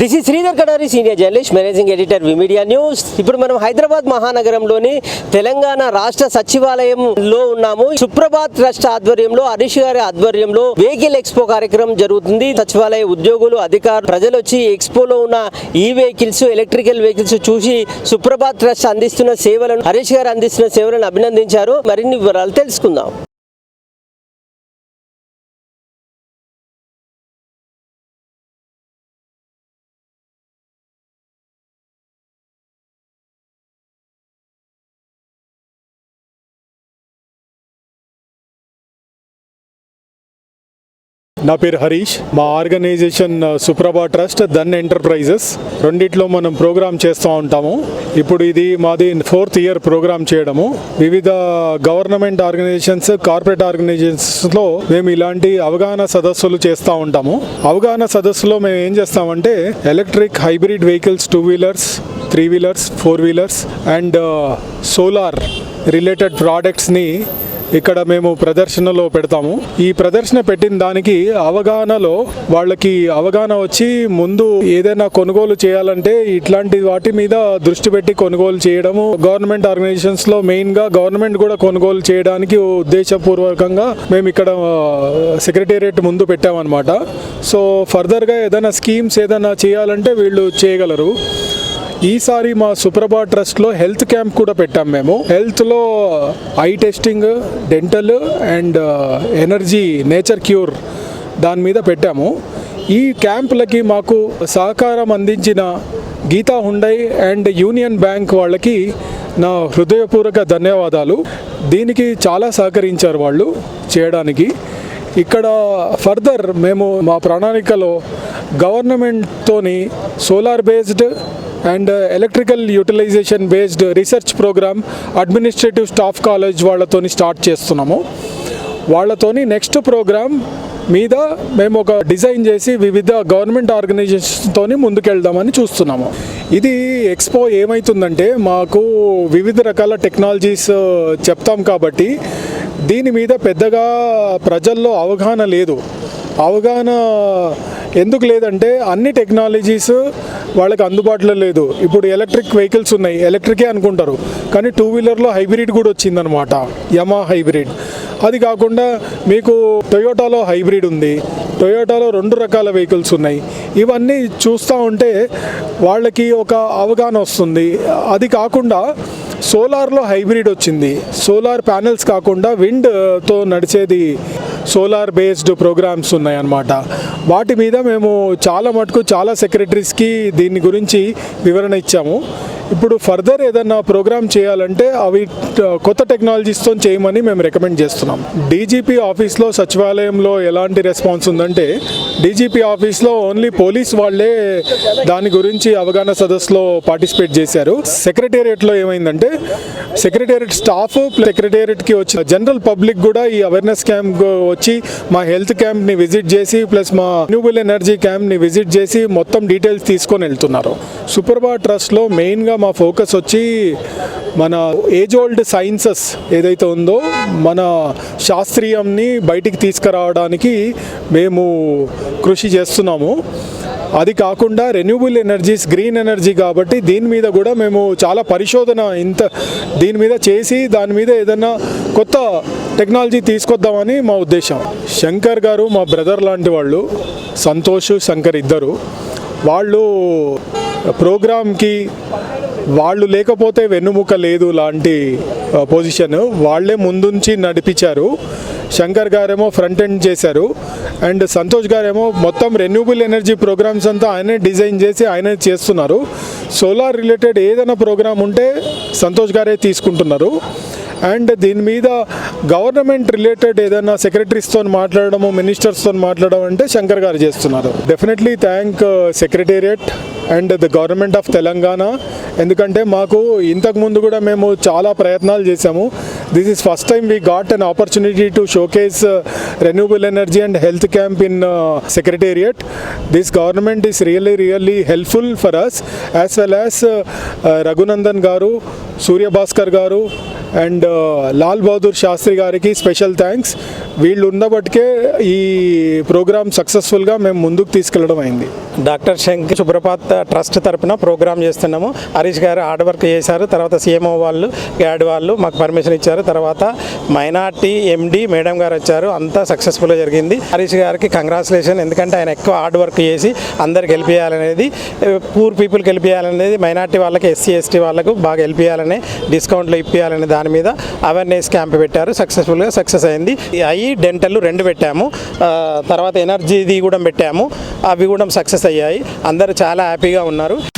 This is Sridhar Kadari senior journalist managing editor V media news ఇప్పుడు మనం హైదరాబాద్ మహానగరంలోని తెలంగాణ రాష్ట్ర సచివాలయంలో ఉన్నాము. సుప్రభాత్ ట్రస్ట్ ఆధ్వర్యంలో హరీష్ గారి ఆధ్వర్యంలో వెహికల్ ఎక్స్పో కార్యక్రమం జరుగుతుంది. సచివాలయ ఉద్యోగులు అధికారులు ప్రజలు వచ్చి ఎక్స్పోలో ఉన్న ఈ వెహికల్స్ ఎలక్ట్రికల్ వెహికల్స్ చూసి సుప్రభాత్ ట్రస్ట్ అందిస్తున్న సేవలను హరీష్ గారు అందిస్తున్న సేవలను అభినందించారు. మరిన్ని వివరాలు తెలుసుకుందాం. నా పేరు హరీష్. మా organization Suprabha trust Dhan enterprises. రెండిట్లో మనం ప్రోగ్రామ్ చేస్తూ ఉంటాము. ఇప్పుడు ఇది మాది ఫోర్త్ ఇయర్ ప్రోగ్రామ్ చేయడము. వివిధ గవర్నమెంట్ ఆర్గనైజేషన్స్ కార్పొరేట్ ఆర్గనైజేషన్స్లో మేము ఇలాంటి అవగాహన సదస్సులు చేస్తూ ఉంటాము. అవగాహన సదస్సులో మేము ఏం చేస్తామంటే electric hybrid vehicles two wheelers three wheelers four wheelers and solar related ప్రోడక్ట్స్ని ఇక్కడ మేము ప్రదర్శనలో పెడతాము. ఈ ప్రదర్శన పెట్టిన దానికి అవగాహనలో వాళ్ళకి అవగాహన వచ్చి ముందు ఏదైనా కొనుగోలు చేయాలంటే ఇట్లాంటి వాటి మీద దృష్టి పెట్టి కొనుగోలు చేయడము గవర్నమెంట్ ఆర్గనైజేషన్స్లో మెయిన్గా గవర్నమెంట్ కూడా కొనుగోలు చేయడానికి ఉద్దేశపూర్వకంగా మేము ఇక్కడ సెక్రటేరియట్ ముందు పెట్టామన్నమాట. సో ఫర్దర్గా ఏదైనా స్కీమ్స్ ఏదైనా చేయాలంటే వీళ్ళు చేయగలరు. ఈసారి మా సుప్రభా ట్రస్ట్లో హెల్త్ క్యాంప్ కూడా పెట్టాం మేము. హెల్త్లో eye testing dental and energy nature cure దాని మీద పెట్టాము. ఈ క్యాంపులకి మాకు సహకారం అందించిన Geeta Hyundai and Union Bank వాళ్ళకి నా హృదయపూర్వక ధన్యవాదాలు. దీనికి చాలా సహకరించారు వాళ్ళు చేయడానికి. ఇక్కడ ఫర్దర్ మేము మా ప్రణాళికలో గవర్నమెంట్తోని solar based and electrical utilization based research program administrative staff college వాళ్ళతోని స్టార్ట్ చేస్తున్నాము. వాళ్ళతోని నెక్స్ట్ ప్రోగ్రామ్ మీద మేము ఒక డిజైన్ చేసి వివిధ గవర్నమెంట్ ఆర్గనైజేషన్స్తోని ముందుకెళ్దామని చూస్తున్నాము. ఇది ఎక్స్పో ఏమవుతుందంటే మాకు వివిధ రకాల టెక్నాలజీస్ చెప్తాం కాబట్టి దీని మీద పెద్దగా ప్రజల్లో అవగాహన లేదు. అవగాహన ఎందుకు లేదంటే అన్ని టెక్నాలజీస్ వాళ్ళకి అందుబాటులో లేదు. ఇప్పుడు ఎలక్ట్రిక్ వెహికల్స్ ఉన్నాయి. ఎలక్ట్రికే అనుకుంటారు. కానీ టూ వీలర్లో హైబ్రిడ్ కూడా వచ్చిందనమాట యమా హైబ్రిడ్ అది కాకుండా మీకు టొయోటాలో హైబ్రిడ్ ఉంది. టొయోటాలో రెండు రకాల వెహికల్స్ ఉన్నాయి. ఇవన్నీ చూస్తూ ఉంటే వాళ్ళకి ఒక అవగాహన వస్తుంది. అది కాకుండా సోలార్లో హైబ్రిడ్ వచ్చింది. సోలార్ ప్యానెల్స్ కాకుండా విండ్తో నడిచేది సోలార్ బేస్డ్ ప్రోగ్రామ్స్ ఉన్నాయన్నమాట. వాటి మీద మేము చాలా మటుకు చాలా సెక్రటరీస్కి దీని గురించి వివరణ ఇచ్చాము. ఇప్పుడు ఫర్దర్ ఏదన్నా ప్రోగ్రామ్ చేయాలంటే అవి కొత్త టెక్నాలజీస్తో చేయమని మేము రికమెండ్ చేస్తున్నాం. డీజీపీ ఆఫీస్లో సచివాలయంలో ఎలాంటి రెస్పాన్స్ ఉందంటే డీజీపీ ఆఫీస్లో ఓన్లీ పోలీస్ వాళ్ళే దాని గురించి అవగాహన సదస్సులో పార్టిసిపేట్ చేశారు. సెక్రటేరియట్లో ఏమైందంటే సెక్రటేరియట్ స్టాఫ్ సెక్రటేరియట్కి వచ్చిన జనరల్ పబ్లిక్ కూడా ఈ అవేర్నెస్ క్యాంప్ వచ్చి మా హెల్త్ క్యాంప్ని విజిట్ చేసి ప్లస్ మా రిన్యూబుల్ ఎనర్జీ క్యాంప్ని విజిట్ చేసి మొత్తం డీటెయిల్స్ తీసుకొని వెళ్తున్నారు. సుప్రభా ట్రస్ట్లో మెయిన్గా మా ఫోకస్ వచ్చి మన ఏజ్ ఓల్డ్ సైన్సెస్ ఏదైతే ఉందో మన శాస్త్రీయంని బయటికి తీసుకురావడానికి మేము కృషి చేస్తున్నాము. అది కాకుండా రెన్యూబుల్ ఎనర్జీస్ గ్రీన్ ఎనర్జీ కాబట్టి దీని మీద కూడా మేము చాలా పరిశోధన ఇంత దీని మీద చేసి దాని మీద ఏదైనా కొత్త టెక్నాలజీ తీసుకొద్దామని మా ఉద్దేశం. శంకర్ గారు మా బ్రదర్ లాంటి వాళ్ళు సంతోష్ శంకర్ ఇద్దరు వాళ్ళు ప్రోగ్రామ్కి వాళ్ళు లేకపోతే వెన్నుముక లేదు లాంటి పొజిషన్ వాళ్ళే ముందుంచి నడిపించారు. శంకర్ గారేమో ఫ్రంట్ ఎండ్ చేశారు. అండ్ సంతోష్ గారేమో మొత్తం రెన్యూబుల్ ఎనర్జీ ప్రోగ్రామ్స్ అంతా ఆయనే డిజైన్ చేసి ఆయనే చేస్తున్నారు. సోలార్ రిలేటెడ్ ఏదైనా ప్రోగ్రామ్ ఉంటే సంతోష్ గారే తీసుకుంటున్నారు. అండ్ దీని మీద గవర్నమెంట్ రిలేటెడ్ ఏదైనా సెక్రటరీస్తో మాట్లాడడము మినిస్టర్స్తో మాట్లాడడం అంటే శంకర్ గారు చేస్తున్నారు. Definitely thank secretariat and the government of Telangana ఎందుకంటే మాకు ఇంతకుముందు కూడా మేము చాలా ప్రయత్నాలు చేశాము. This is first time we got an opportunity to showcase renewable energy and health camp in secretariat this government is really really helpful for us as well as Raghunandan garu Suryabhaskar garu and Lal Bahadur Sastry గారికి special thanks వీళ్ళు ఉన్నప్పటికే ఈ programme సక్సెస్ఫుల్గా మేము ముందుకు తీసుకెళ్ళడం అయింది. Doctor Shankar Subrapath trust తరపున programme చేస్తున్నాము. హరీష్ గారు హార్డ్ వర్క్ చేశారు. తర్వాత సీఎంఓ వాళ్ళు గ్యాడ్ వాళ్ళు మాకు పర్మిషన్ ఇచ్చారు. తర్వాత మైనార్టీ ఎండి మేడం గారు వచ్చారు. అంతా సక్సెస్ఫుల్గా జరిగింది. హరీష్ గారికి కంగ్రాచులేషన్. ఎందుకంటే ఆయన ఎక్కువ హార్డ్ వర్క్ చేసి అందరికి హెల్ప్ చేయాలనేది పూర్ పీపుల్కి హెల్ప్ చేయాలనేది మైనార్టీ వాళ్ళకి ఎస్సీ ఎస్టీ వాళ్ళకు బాగా హెల్ప్ చేయాలని డిస్కౌంట్లు ఇప్పించాలనే దాని మీద అవేర్నెస్ క్యాంప్ పెట్టారు. సక్సెస్ఫుల్గా సక్సెస్ అయింది. ఐ ఐ డెంటల్ రెండు పెట్టాము. ఆ, తర్వాత ఎనర్జీది కూడా పెట్టాము. అవి కూడా సక్సెస్ అయ్యాయి. అందరూ చాలా హ్యాపీగా ఉన్నారు.